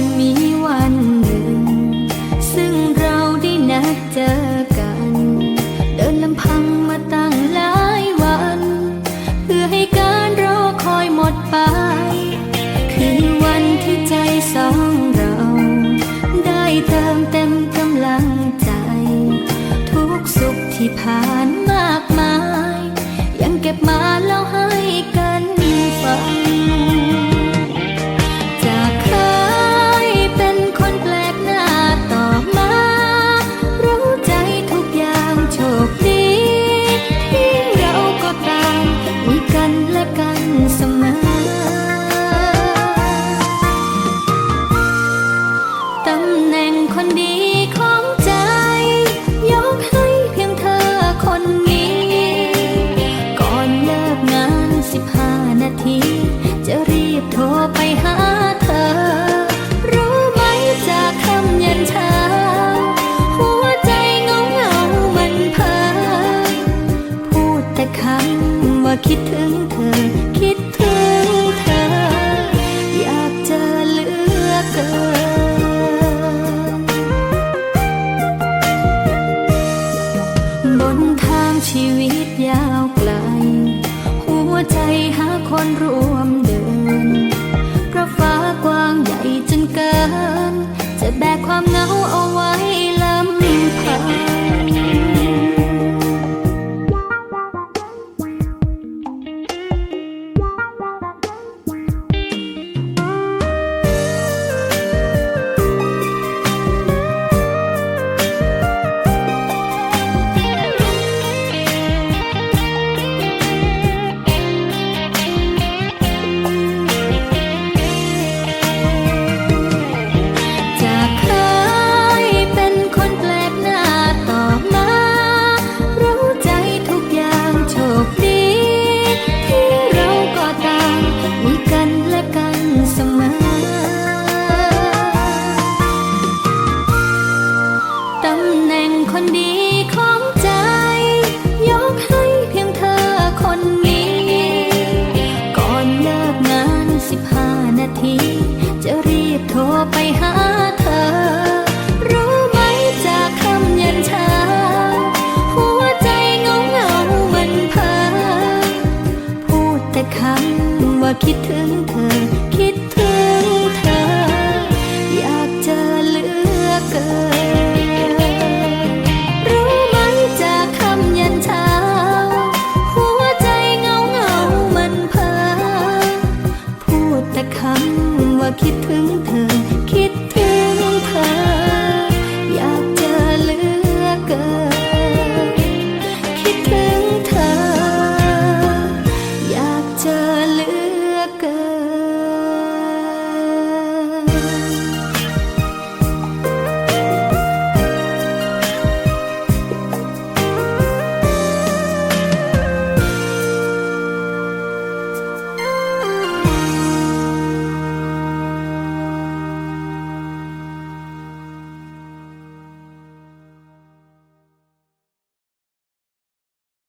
ะมีวันหนึ่ง ซึ่งเราได้นัดเจอกัน เดินลำพังมาตั้งหลายวัน เพื่อให้การรอคอยหมดไป คือวันที่ใจสองเรา ได้เติมเต็มกำลังใจ ทุกสุขที่ผ่านมา ครั้งว่าคิดถึงเธอ คิดถึงเธอ อยากจะเลือกเกินบนทางชีวิตยาวไกล หัวใจหาคนร่วม โทรไปหา